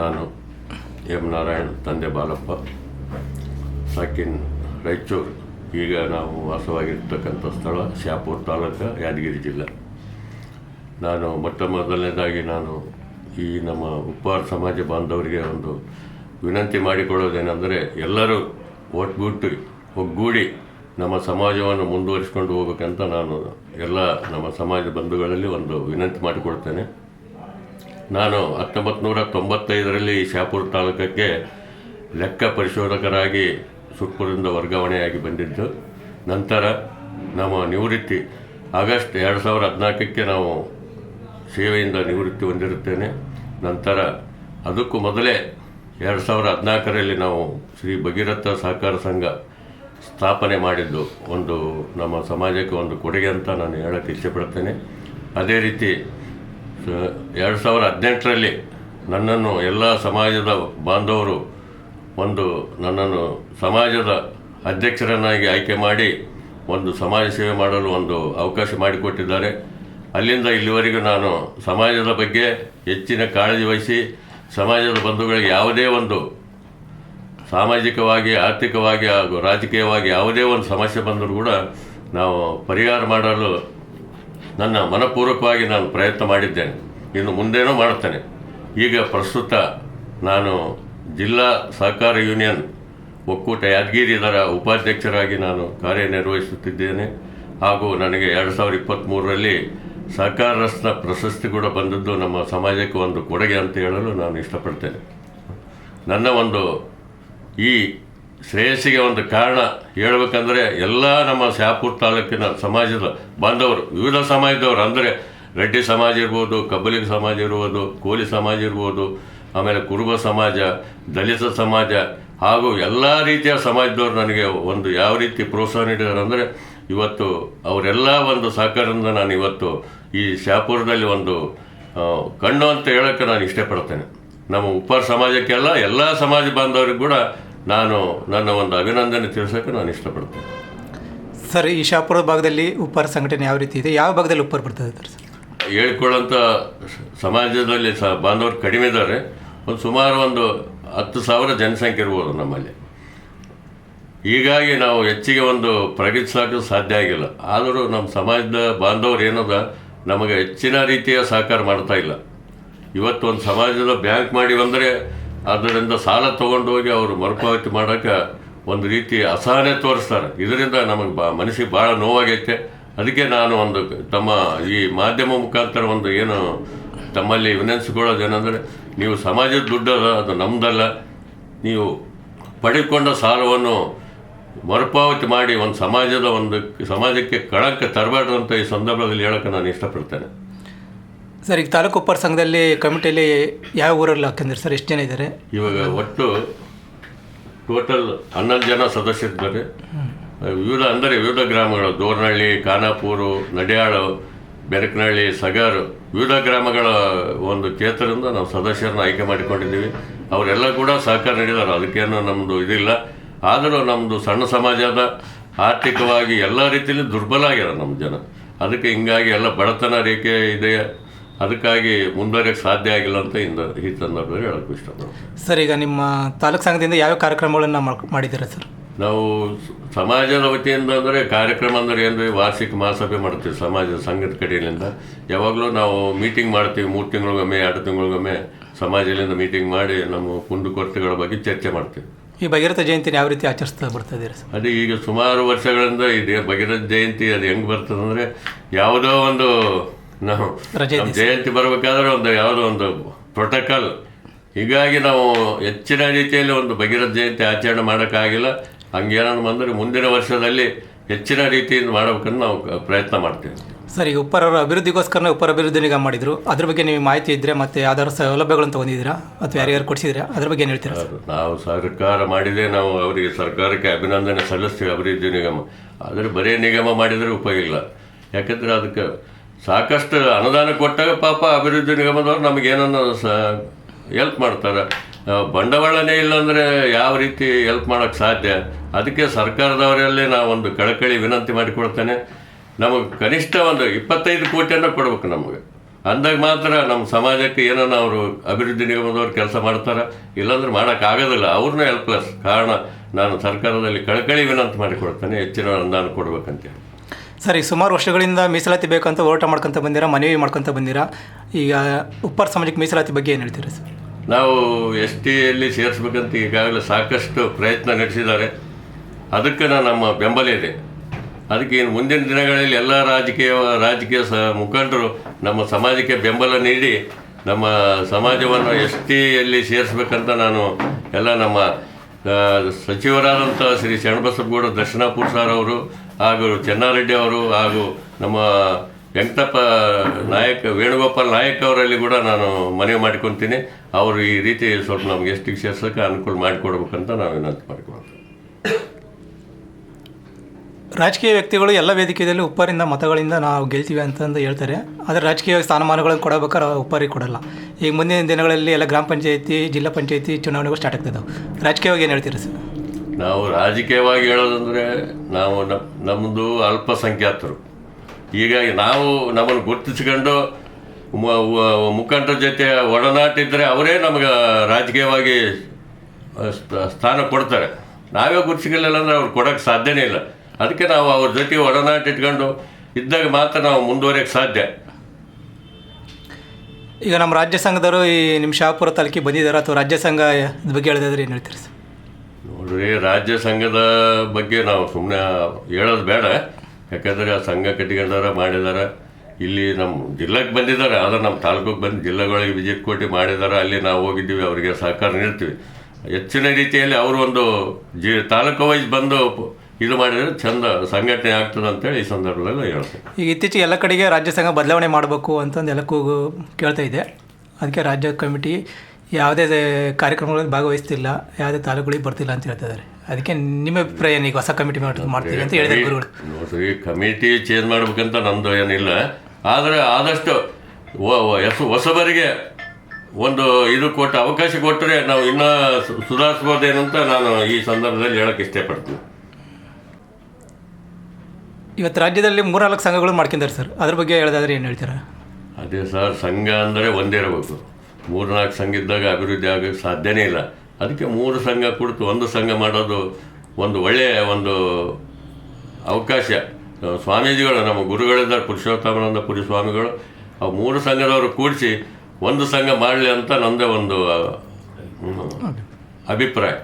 ನಾನು ಎಂ ನಾರಾಯಣ್ ತಂದೆ ಬಾಲಪ್ಪ. ಸಾಕಿನ್ ರಾಯಚೂರು. ಈಗ ನಾವು ವಾಸವಾಗಿರ್ತಕ್ಕಂಥ ಸ್ಥಳ ಶಾಪುರ್ ತಾಲೂಕು, ಯಾದಗಿರಿ ಜಿಲ್ಲೆ. ನಾನು ಮೊಟ್ಟ ಮೊದಲನೇದಾಗಿ ನಾನು ಈ ನಮ್ಮ ಉಪ್ಪಾರ ಸಮಾಜ ಬಾಂಧವರಿಗೆ ಒಂದು ವಿನಂತಿ ಮಾಡಿಕೊಳ್ಳೋದೇನೆಂದರೆ, ಎಲ್ಲರೂ ಒಟ್ಬಿಟ್ಟು ಒಗ್ಗೂಡಿ ನಮ್ಮ ಸಮಾಜವನ್ನು ಮುಂದುವರಿಸ್ಕೊಂಡು ಹೋಗ್ಬೇಕಂತ ನಾನು ಎಲ್ಲ ನಮ್ಮ ಸಮಾಜ ಬಂಧುಗಳಲ್ಲಿ ಒಂದು ವಿನಂತಿ ಮಾಡಿಕೊಳ್ತೇನೆ. ನಾನು ಹತ್ತೊಂಬತ್ತು ನೂರ ತೊಂಬತ್ತೈದರಲ್ಲಿ ಶಾಪುರ ತಾಲೂಕಕ್ಕೆ ಲೆಕ್ಕ ಪರಿಶೋಧಕರಾಗಿ ಸುಟ್ಪುರದಿಂದ ವರ್ಗಾವಣೆಯಾಗಿ ಬಂದಿದ್ದು, ನಂತರ ನಮ್ಮ ನಿವೃತ್ತಿ ಆಗಸ್ಟ್ ಎರಡು ಸಾವಿರದ ಹದಿನಾಲ್ಕಕ್ಕೆ ನಾವು ಸೇವೆಯಿಂದ ನಿವೃತ್ತಿ ಹೊಂದಿರುತ್ತೇನೆ. ನಂತರ ಅದಕ್ಕೂ ಮೊದಲೇ ಎರಡು ಸಾವಿರದ ಹದಿನಾಲ್ಕರಲ್ಲಿ ನಾವು ಶ್ರೀ ಭಗೀರಥ ಸಹಕಾರ ಸಂಘ ಸ್ಥಾಪನೆ ಮಾಡಿದ್ದು ಒಂದು ನಮ್ಮ ಸಮಾಜಕ್ಕೆ ಒಂದು ಕೊಡುಗೆ ಅಂತ ನಾನು ಹೇಳಕ್ಕೆ ಇಷ್ಟಪಡ್ತೇನೆ ಅದೇ ರೀತಿ ಎರಡು ಸಾವಿರ ಹದಿನೆಂಟರಲ್ಲಿ ನನ್ನನ್ನು ಎಲ್ಲ ಸಮಾಜದ ಬಾಂಧವರು ಒಂದು ನನ್ನನ್ನು ಸಮಾಜದ ಅಧ್ಯಕ್ಷರನ್ನಾಗಿ ಆಯ್ಕೆ ಮಾಡಿ ಒಂದು ಸಮಾಜ ಸೇವೆ ಮಾಡಲು ಒಂದು ಅವಕಾಶ ಮಾಡಿಕೊಟ್ಟಿದ್ದಾರೆ. ಅಲ್ಲಿಂದ ಇಲ್ಲಿವರೆಗೂ ನಾನು ಸಮಾಜದ ಬಗ್ಗೆ ಹೆಚ್ಚಿನ ಕಾಳಜಿ ವಹಿಸಿ ಸಮಾಜದ ಬಂಧುಗಳಿಗೆ ಯಾವುದೇ ಒಂದು ಸಾಮಾಜಿಕವಾಗಿ, ಆರ್ಥಿಕವಾಗಿ ಹಾಗೂ ರಾಜಕೀಯವಾಗಿ ಯಾವುದೇ ಒಂದು ಸಮಸ್ಯೆ ಬಂದರೂ ಕೂಡ ನಾವು ಪರಿಹಾರ ಮಾಡಲು ನನ್ನ ಮನಪೂರ್ವಕವಾಗಿ ನಾನು ಪ್ರಯತ್ನ ಮಾಡಿದ್ದೇನೆ. ಇನ್ನು ಮುಂದೇನೂ ಮಾಡುತ್ತೇನೆ. ಈಗ ಪ್ರಸ್ತುತ ನಾನು ಜಿಲ್ಲಾ ಸಹಕಾರ ಯೂನಿಯನ್ ಒಕ್ಕೂಟ ಯಾದಗಿರಿ ಇದರ ಉಪಾಧ್ಯಕ್ಷರಾಗಿ ನಾನು ಕಾರ್ಯನಿರ್ವಹಿಸುತ್ತಿದ್ದೇನೆ. ಹಾಗೂ ನನಗೆ ಎರಡು ಸಾವಿರದ ಇಪ್ಪತ್ತ್ಮೂರರಲ್ಲಿ ಸಹಕಾರ ರಸ್ನ ಪ್ರಶಸ್ತಿ ಕೂಡ ಬಂದದ್ದು ನಮ್ಮ ಸಮಾಜಕ್ಕೆ ಒಂದು ಕೊಡುಗೆ ಅಂತ ಹೇಳಲು ನಾನು ಇಷ್ಟಪಡ್ತೇನೆ. ನನ್ನ ಒಂದು ಈ ಶ್ರೇಯಸ್ಸಿಗೆ ಒಂದು ಕಾರಣ ಹೇಳಬೇಕಂದ್ರೆ ಎಲ್ಲ ನಮ್ಮ ಶಾಪುರ್ ತಾಲೂಕಿನ ಸಮಾಜದ ಬಾಂಧವರು, ವಿವಿಧ ಸಮಾಜದವರು, ಅಂದರೆ ರೆಡ್ಡಿ ಸಮಾಜ ಇರ್ಬೋದು ಕಬ್ಬಲಿಗ ಸಮಾಜ ಇರ್ಬೋದು, ಕೋಲಿ ಸಮಾಜ ಇರ್ಬೋದು, ಆಮೇಲೆ ಕುರುಬ ಸಮಾಜ, ದಲಿತ ಸಮಾಜ, ಹಾಗೂ ಎಲ್ಲ ರೀತಿಯ ಸಮಾಜದವರು ನನಗೆ ಒಂದು ಯಾವ ರೀತಿ ಪ್ರೋತ್ಸಾಹ ನೀಡಿದ್ದಾರೆ ಅಂದರೆ ಇವತ್ತು ಅವರೆಲ್ಲ ಒಂದು ಸಹಕಾರದಿಂದ ನಾನು ಇವತ್ತು ಈ ಶಾಪುರದಲ್ಲಿ ಒಂದು ಕಣ್ಣು ಅಂತ ಹೇಳೋಕ್ಕೆ ನಾನು ಇಷ್ಟಪಡ್ತೇನೆ. ನಮ್ಮ ಉಪ್ಪಾರ ಸಮಾಜಕ್ಕೆಲ್ಲ ಎಲ್ಲ ಸಮಾಜ ಬಾಂಧವರಿಗೂ ಕೂಡ ನಾನು ನನ್ನ ಒಂದು ಅಭಿನಂದನೆ ತಿಳಿಸೋಕೆ ನಾನು ಇಷ್ಟಪಡ್ತೇನೆ. ಸರ್ ಈ ಶಾಪುರ ಭಾಗದಲ್ಲಿ ಉಪ್ಪಾರ ಸಂಘಟನೆ ಯಾವ ರೀತಿ ಇದೆ? ಯಾವ ಭಾಗದಲ್ಲಿ ಉಪ್ಪಾರ ಬರ್ತದೆ ಸರ್? ಹೇಳ್ಕೊಳ್ಳೋಂಥ ಸಮಾಜದಲ್ಲಿ ಸಹ ಬಾಂಧವರು ಕಡಿಮೆ ಇದ್ದಾರೆ. ಒಂದು ಸುಮಾರು ಒಂದು ಹತ್ತು ಸಾವಿರ ಜನಸಂಖ್ಯೆ ಇರ್ಬೋದು ನಮ್ಮಲ್ಲಿ. ಹೀಗಾಗಿ ನಾವು ಹೆಚ್ಚಿಗೆ ಒಂದು ಪ್ರಗತಿ ಪ್ರಗತಿಸೋಕೆ ಸಾಧ್ಯ ಆಗಿಲ್ಲ. ಆದರೂ ನಮ್ಮ ಸಮಾಜದ ಬಾಂಧವರು ಏನದ? ನಮಗೆ ಹೆಚ್ಚಿನ ರೀತಿಯ ಸಹಕಾರ ಮಾಡ್ತಾ ಇಲ್ಲ. ಇವತ್ತು ಒಂದು ಸಮಾಜದ ಬ್ಯಾಂಕ್ ಮಾಡಿ ಬಂದರೆ ಅದರಿಂದ ಸಾಲ ತಗೊಂಡು ಹೋಗಿ ಅವರು ಮರುಪಾವತಿ ಮಾಡೋಕ್ಕೆ ಒಂದು ರೀತಿ ಅಸಹನೆ ತೋರಿಸ್ತಾರೆ. ಇದರಿಂದ ನಮಗೆ ಬಾ, ಮನಸ್ಸಿಗೆ ಭಾಳ ನೋವಾಗೈತೆ. ಅದಕ್ಕೆ ನಾನು ಒಂದು ತಮ್ಮ ಈ ಮಾಧ್ಯಮ ಮುಖಾಂತರ ಒಂದು ಏನು ತಮ್ಮಲ್ಲಿ ವಿನಂತಿಸಿಕೊಳ್ಳೋದು ಏನಂದರೆ, ನೀವು ಸಮಾಜದ ದುಡ್ಡು ಅದ ಅದು ನಮ್ಮದಲ್ಲ ನೀವು ಪಡೆದುಕೊಂಡ ಸಾಲವನ್ನು ಮರುಪಾವತಿ ಮಾಡಿ ಒಂದು ಸಮಾಜದ ಒಂದು, ಸಮಾಜಕ್ಕೆ ಕಳಂಕ ತರಬಾರ್ದು ಅಂತ ಈ ಸಂದರ್ಭದಲ್ಲಿ ಹೇಳೋಕ್ಕೆ ನಾನು ಇಷ್ಟಪಡ್ತೇನೆ. ಸರ್, ಈಗ ತಾಲೂಕು ಉಪ್ಪರ ಸಂಘದಲ್ಲಿ ಕಮಿಟಿಯಲ್ಲಿ ಯಾವ ಊರಲ್ಲಿ ಹಾಕಂದ್ರೆ ಸರ್? ಎಷ್ಟು ಜನ ಇದ್ದಾರೆ? ಇವಾಗ ಒಟ್ಟು ಟೋಟಲ್ ಹನ್ನೊಂದು ಜನ ಸದಸ್ಯರಿದ್ದಾರೆ ವಿವಿಧ ಅಂದರೆ ವಿವಿಧ ಗ್ರಾಮಗಳು, ದೋರ್ನಹಳ್ಳಿ, ಖಾನಾಪೂರು, ನಡ್ಯಾಳು, ಬೆರಕನಹಳ್ಳಿ, ಸಗಾರು, ವಿವಿಧ ಗ್ರಾಮಗಳ ಒಂದು ಕ್ಷೇತ್ರದಿಂದ ನಾವು ಸದಸ್ಯರನ್ನ ಆಯ್ಕೆ ಮಾಡಿಕೊಂಡಿದ್ದೀವಿ. ಅವರೆಲ್ಲ ಕೂಡ ಸಹಕಾರ ನೀಡಿದ್ದಾರೆ. ಅದಕ್ಕೇನು ನಮ್ಮದು ಇದಿಲ್ಲ. ಆದರೂ ನಮ್ಮದು ಸಣ್ಣ ಸಮಾಜದ ಆರ್ಥಿಕವಾಗಿ ಎಲ್ಲ ರೀತಿಯಲ್ಲಿ ದುರ್ಬಲ ಆಗ್ಯಾರ ನಮ್ಮ ಜನ. ಅದಕ್ಕೆ ಹಿಂಗಾಗಿ ಎಲ್ಲ ಬಡತನ ರೇಖೆ ಇದೆ ಅದಕ್ಕಾಗಿ ಮುಂದುವರೆಯಕ್ಕೆ ಸಾಧ್ಯ ಆಗಿಲ್ಲ ಅಂತ ಇಂದ ಈ ಸಂದರ್ಭದಲ್ಲಿ ಹೇಳೋಕ್ಕೆ ಇಷ್ಟಪಡ್ತೀನಿ. ಸರ್ ಈಗ ನಿಮ್ಮ ತಾಲೂಕು ಸಂಘದಿಂದ ಯಾವ ಕಾರ್ಯಕ್ರಮಗಳನ್ನು ಮಾಡ್- ಮಾಡಿದ್ದೀರಾ ಸರ್? ನಾವು ಸಮಾಜದ ವತಿಯಿಂದ ಅಂದರೆ ಕಾರ್ಯಕ್ರಮ ಅಂದರೆ ಏನು ವಾರ್ಷಿಕ ಮಹಾಸಭೆ ಮಾಡ್ತೀವಿ ಸಮಾಜದ ಸಂಘದ ಕಡೆಯಿಂದ. ಯಾವಾಗಲೂ ನಾವು ಮೀಟಿಂಗ್ ಮಾಡ್ತೀವಿ ಮೂರು ತಿಂಗಳಿಗೊಮ್ಮೆ ಎರಡು ತಿಂಗಳಿಗೊಮ್ಮೆ ಸಮಾಜದಿಂದ ಮೀಟಿಂಗ್ ಮಾಡಿ ನಮ್ಮ ಕುಂದುಕೊರತೆಗಳ ಬಗ್ಗೆ ಚರ್ಚೆ ಮಾಡ್ತೀವಿ. ಈ ಭಗೀರಥ ಜಯಂತಿ ಯಾವ ರೀತಿ ಆಚರಿಸ್ತಾ ಬರ್ತಾ ಇದ್ದೀರಾ ಸರ್? ಅದೇ ಈಗ ಸುಮಾರು ವರ್ಷಗಳಿಂದ ಇದೆ ಭಗೀರಥ ಜಯಂತಿ ಅದು ಹೆಂಗೆ ಬರ್ತದೆ ಅಂದರೆ ಯಾವುದೋ ಒಂದು ನಾವು ನಮ್ಮ ಜಯಂತಿ ಬರಬೇಕಾದ್ರೆ ಒಂದು ಯಾವುದೋ ಒಂದು ಪ್ರೋಟೋಕಾಲ್ ಹೀಗಾಗಿ ನಾವು ಹೆಚ್ಚಿನ ರೀತಿಯಲ್ಲಿ ಒಂದು ಭಗೀರಥ ಜಯಂತಿ ಆಚರಣೆ ಮಾಡೋಕ್ಕಾಗಿಲ್ಲ. ಹಂಗೇನಾದ್ರು ಬಂದರೆ ಮುಂದಿನ ವರ್ಷದಲ್ಲಿ ಹೆಚ್ಚಿನ ರೀತಿಯಿಂದ ಮಾಡಬೇಕಂತ ನಾವು ಪ್ರಯತ್ನ ಮಾಡ್ತೀವಿ. ಸರ್ ಈಗ ಉಪ್ಪಾರವರ ಅಭಿವೃದ್ಧಿಗೋಸ್ಕರ ಉಪ್ಪರ ಅಭಿವೃದ್ಧಿ ನಿಗಮ ಮಾಡಿದ್ರು. ಅದ್ರ ಬಗ್ಗೆ ನೀವು ಮಾಹಿತಿ ಇದ್ದರೆ ಮತ್ತು ಯಾವ್ದಾದ್ರು ಸೌಲಭ್ಯಗಳನ್ನು ತಗೊಂಡಿದ್ದೀರಾ? ಅಥವಾ ಯಾರ್ಯಾರು ಕೊಡಿಸಿದ್ರೆ ಅದ್ರ ಬಗ್ಗೆ ಏನು ಹೇಳ್ತೀರಾ ನಾವು ಸರ್ಕಾರ ಮಾಡಿದೆ ನಾವು ಅವರಿಗೆ ಸರ್ಕಾರಕ್ಕೆ ಅಭಿನಂದನೆ ಸಲ್ಲಿಸ್ತೀವಿ ಅಭಿವೃದ್ಧಿ ನಿಗಮ. ಆದರೆ ಬರೀ ನಿಗಮ ಮಾಡಿದರೆ ಉಪಯೋಗ ಇಲ್ಲ. ಯಾಕಂದರೆ ಅದಕ್ಕೆ ಸಾಕಷ್ಟು ಅನುದಾನ ಕೊಟ್ಟಾಗ ಪಾಪ ಅಭಿವೃದ್ಧಿ ನಿಗಮದವ್ರು ಏನನ್ನ ಸ ಹೆಲ್ಪ್ ಮಾಡ್ತಾರೆ. ಬಂಡವಾಳನೇ ಇಲ್ಲಾಂದರೆ ಯಾವ ರೀತಿ ಹೆಲ್ಪ್ ಮಾಡೋಕ್ಕೆ ಸಾಧ್ಯ? ಅದಕ್ಕೆ ಸರ್ಕಾರದವರಲ್ಲಿ ನಾವು ಒಂದು ಕಳಕಳಿ ವಿನಂತಿ ಮಾಡಿಕೊಡ್ತೇನೆ ನಮಗೆ ಕನಿಷ್ಠ ಒಂದು ಇಪ್ಪತ್ತೈದು ಕೋಟಿಯನ್ನು ಕೊಡ್ಬೇಕು ನಮಗೆ. ಅಂದಾಗ ಮಾತ್ರ ನಮ್ಮ ಸಮಾಜಕ್ಕೆ ಏನನ್ನ ಅವರು ಅಭಿವೃದ್ಧಿ ನಿಗಮದವ್ರು ಕೆಲಸ ಮಾಡ್ತಾರೆ? ಇಲ್ಲಾಂದ್ರೆ ಮಾಡೋಕ್ಕಾಗೋದಿಲ್ಲ ಅವ್ರನ್ನ ಹೆಲ್ಪ್ಲೆಸ್ ಕಾರಣ ನಾನು ಸರ್ಕಾರದಲ್ಲಿ ಕಳಕಳಿ ವಿನಂತಿ ಮಾಡಿಕೊಡ್ತೇನೆ ಹೆಚ್ಚಿನ ಅನುದಾನ ಕೊಡ್ಬೇಕಂತೇಳಿ. ಸರ್, ಸುಮಾರು ವರ್ಷಗಳಿಂದ ಮೀಸಲಾತಿ ಬೇಕಂತ ಹೋರಾಟ ಮಾಡ್ಕೊಂತ ಬಂದಿರಾ, ಮನವಿ ಮಾಡ್ಕೊತ ಬಂದಿರಾ? ಈಗ ಉಪ್ಪಾರ ಸಮಾಜಕ್ಕೆ ಮೀಸಲಾತಿ ಬಗ್ಗೆ ಏನು ಹೇಳ್ತೀರಾ ಸರ್? ನಾವು ಎಸ್ ಟಿಯಲ್ಲಿ ಸೇರಿಸ್ಬೇಕಂತ ಈಗಾಗಲೇ ಸಾಕಷ್ಟು ಪ್ರಯತ್ನ ನಡೆಸಿದ್ದಾರೆ. ಅದಕ್ಕೆ ನಮ್ಮ ಬೆಂಬಲ ಇದೆ. ಅದಕ್ಕೆ ಇನ್ನು ಮುಂದಿನ ದಿನಗಳಲ್ಲಿ ಎಲ್ಲ ರಾಜಕೀಯ ರಾಜಕೀಯ ಸ, ಮುಖಂಡರು ನಮ್ಮ ಸಮಾಜಕ್ಕೆ ಬೆಂಬಲ ನೀಡಿ, ನಮ್ಮ ಸಮಾಜವನ್ನು ಎಸ್ ಟಿಯಲ್ಲಿ ಸೇರಿಸ್ಬೇಕಂತ ನಾನು ಎಲ್ಲ ನಮ್ಮ ಸಚಿವರಾದಂಥ ಶ್ರೀ ಶರಣಬಸಪ್ಪಗೌಡ ದರ್ಶನ ಸರ್ ಅವರು, ಹಾಗೂ ಚೆನ್ನಾರೆಡ್ಡಿ ಅವರು, ಹಾಗೂ ನಮ್ಮ ವೆಂಕಟಪ್ಪ ನಾಯಕ್, ವೇಣುಗೋಪಾಲ್ ನಾಯಕ್ ಅವರಲ್ಲಿ ಕೂಡ ನಾನು ಮನವಿ ಮಾಡ್ಕೊತೀನಿ. ಅವರು ಈ ರೀತಿ ಸ್ವಲ್ಪ ನಮ್ಗೆ ಎಷ್ಟು ಸೇರ್ಸೋಕೆ ಅನುಕೂಲ ಮಾಡಿಕೊಡ್ಬೇಕಂತ ನಾವು ವಿನಂತಿ ಮಾಡ್ಕೊಳ್ತೀನಿ ರಾಜಕೀಯ ವ್ಯಕ್ತಿಗಳು ಎಲ್ಲ ವೇದಿಕೆಯಲ್ಲಿ ಉಪ್ಪರಿಂದ ಮತಗಳಿಂದ ನಾವು ಗೆಲ್ತೀವಿ ಅಂತಂದು ಹೇಳ್ತಾರೆ. ಆದರೆ ರಾಜಕೀಯ ಸ್ಥಾನಮಾನಗಳನ್ನು ಕೊಡಬೇಕಾದ್ರೆ ಉಪ್ಪರಿಗೆ ಕೊಡಲ್ಲ. ಈಗ ಮುಂದಿನ ದಿನಗಳಲ್ಲಿ ಎಲ್ಲ ಗ್ರಾಮ ಪಂಚಾಯತಿ, ಜಿಲ್ಲಾ ಪಂಚಾಯತಿ ಚುನಾವಣೆಗಳು ಸ್ಟಾರ್ಟ್ ಆಗ್ತಿದ್ದಾವೆ ರಾಜಕೀಯವಾಗಿ ಏನು ಹೇಳ್ತೀರಾ ಸರ್? ನಾವು ರಾಜಕೀಯವಾಗಿ ಹೇಳೋದಂದರೆ ನಾವು ನಮ್ಮ ನಮ್ಮದು ಅಲ್ಪಸಂಖ್ಯಾತರು. ಹೀಗಾಗಿ ನಾವು ನಮ್ಮನ್ನು ಗುರುತಿಸಿಕೊಂಡು ಮುಖಂಡರ ಜೊತೆ ಒಡನಾಟ ಇದ್ದರೆ ಅವರೇ ನಮಗೆ ರಾಜಕೀಯವಾಗಿ ಸ್ಥ- ಸ್ಥಾನ ಕೊಡ್ತಾರೆ. ನಾವೇ ಗುರುತಿಸಿಕೊಳ್ಳಲ್ಲ ಅಂದ್ರೆ ಅವ್ರು ಕೊಡೋಕ್ಕೆ ಸಾಧ್ಯನೇ ಇಲ್ಲ. ಅದಕ್ಕೆ ನಾವು ಅವ್ರ ಜೊತೆ ಒಡನಾಟ ಇಟ್ಕೊಂಡು ಇದ್ದಾಗ ಮಾತ್ರ ನಾವು ಮುಂದುವರಿಯೋಕ್ಕೆ ಸಾಧ್ಯ. ಈಗ ನಮ್ಮ ರಾಜ್ಯ ಸಂಘದವರು ಈ ನಿಮ್ಮ ಶಾಪುರ ತಾಲೂಕಿಗೆ ಬಂದಿದ್ದಾರೆ? ಅಥವಾ ರಾಜ್ಯ ಸಂಘ ಬಗ್ಗೆ ಹೇಳಿದ್ರೆ ಏನು ಹೇಳ್ತೀರಿ ಸರ್? ನೋಡ್ರಿ ರಾಜ್ಯ ಸಂಘದ ಬಗ್ಗೆ ನಾವು ಸುಮ್ಮನೆ ಹೇಳೋದು ಬೇಡ. ಯಾಕಂದರೆ ಆ ಸಂಘ ಕಟ್ಟಿಕೊಂಡಾರ ಮಾಡಿದ್ದಾರೆ ಇಲ್ಲಿ ನಮ್ಮ ಜಿಲ್ಲೆಗೆ ಬಂದಿದ್ದಾರೆ. ಆದರೆ ನಮ್ಮ ತಾಲೂಕಿಗೆ ಬಂದು ಜಿಲ್ಲೆಗಳಿಗೆ ವಿಸಿಟ್ ಕೊಟ್ಟು ಮಾಡಿದ್ದಾರೆ ಅಲ್ಲಿ ನಾವು ಹೋಗಿದ್ದೀವಿ ಅವರಿಗೆ ಸಹಕಾರ ನೀಡ್ತೀವಿ. ಹೆಚ್ಚಿನ ರೀತಿಯಲ್ಲಿ ಅವರು ಒಂದು ಜಿ ತಾಲೂಕು ವೈಸ್ ಬಂದು ಇದು ಮಾಡಿದರೆ ಚಂದ ಸಂಘಟನೆ ಆಗ್ತದೆ ಅಂತೇಳಿ ಈ ಸಂದರ್ಭದಲ್ಲಿ ಹೇಳ್ತೇನೆ. ಈಗ ಇತ್ತೀಚೆಗೆ ಎಲ್ಲ ಕಡೆಗೆ ರಾಜ್ಯ ಸಂಘ ಬದಲಾವಣೆ ಮಾಡಬೇಕು ಅಂತಂದು ಎಲ್ಲ ಕೂಗು ಕೇಳ್ತಾ ಇದೆ. ಅದಕ್ಕೆ ರಾಜ್ಯ ಕಮಿಟಿ ಯಾವುದೇ ಕಾರ್ಯಕ್ರಮಗಳಲ್ಲಿ ಭಾಗವಹಿಸ್ತಿಲ್ಲ ಯಾವುದೇ ತಾಲೂಕುಗಳಿಗೆ ಬರ್ತಿಲ್ಲ ಅಂತ ಹೇಳ್ತಾ ಇದ್ದಾರೆ. ಅದಕ್ಕೆ ನಿಮ್ಮ ಅಭಿಪ್ರಾಯ ಈಗ ಹೊಸ ಕಮಿಟಿ ಮಾಡಿ ಮಾಡ್ತೀವಿ ಅಂತ ಹೇಳಿದೆ ಗುರುಗಳು. ನೋಡಿ ಕಮಿಟಿ ಚೇಂಜ್ ಮಾಡ್ಬೇಕಂತ ನಮ್ಮದು ಏನಿಲ್ಲ. ಆದರೆ ಆದಷ್ಟು ಹೊಸಬರಿಗೆ ಒಂದು ಇದು ಕೊಟ್ಟು ಅವಕಾಶ ಕೊಟ್ಟರೆ ನಾವು ಇನ್ನೂ ಸುಧಾರಿಸ್ಬೋದೇನಂತ ನಾನು ಈ ಸಂದರ್ಭದಲ್ಲಿ ಹೇಳಕ್ಕೆ ಇಷ್ಟಪಡ್ತೀನಿ. ಇವತ್ತು ರಾಜ್ಯದಲ್ಲಿ ಮೂರ್ನಾಲ್ಕು ಸಂಘಗಳು ಮಾಡ್ಕೊಂಡಿದ್ದಾರೆ ಸರ್. ಅದ್ರ ಬಗ್ಗೆ ಹೇಳೋದಾದ್ರೆ ಏನು ಹೇಳ್ತೀರಾ? ಅದೇ ಸರ್, ಸಂಘ ಅಂದರೆ ಒಂದೇ ಇರಬೇಕು. ಮೂರ್ನಾಲ್ಕು ಸಂಘ ಇದ್ದಾಗ ಅಭಿವೃದ್ಧಿ ಆಗೋಕ್ಕೆ ಸಾಧ್ಯನೇ ಇಲ್ಲ. ಅದಕ್ಕೆ ಮೂರು ಸಂಘ ಕುಡಿತು ಒಂದು ಸಂಘ ಮಾಡೋದು ಒಂದು ಒಳ್ಳೆಯ ಒಂದು ಅವಕಾಶ. ಸ್ವಾಮೀಜಿಗಳು, ನಮ್ಮ ಗುರುಗಳಿಂದ ಪುರುಷೋತ್ತಮಾನಂದ ಪುರಿ ಸ್ವಾಮಿಗಳು, ಆ ಮೂರು ಸಂಘದವರು ಕೂಡಿಸಿ ಒಂದು ಸಂಘ ಮಾಡಲಿ ಅಂತ ನನ್ನದೇ ಒಂದು ಅಭಿಪ್ರಾಯ.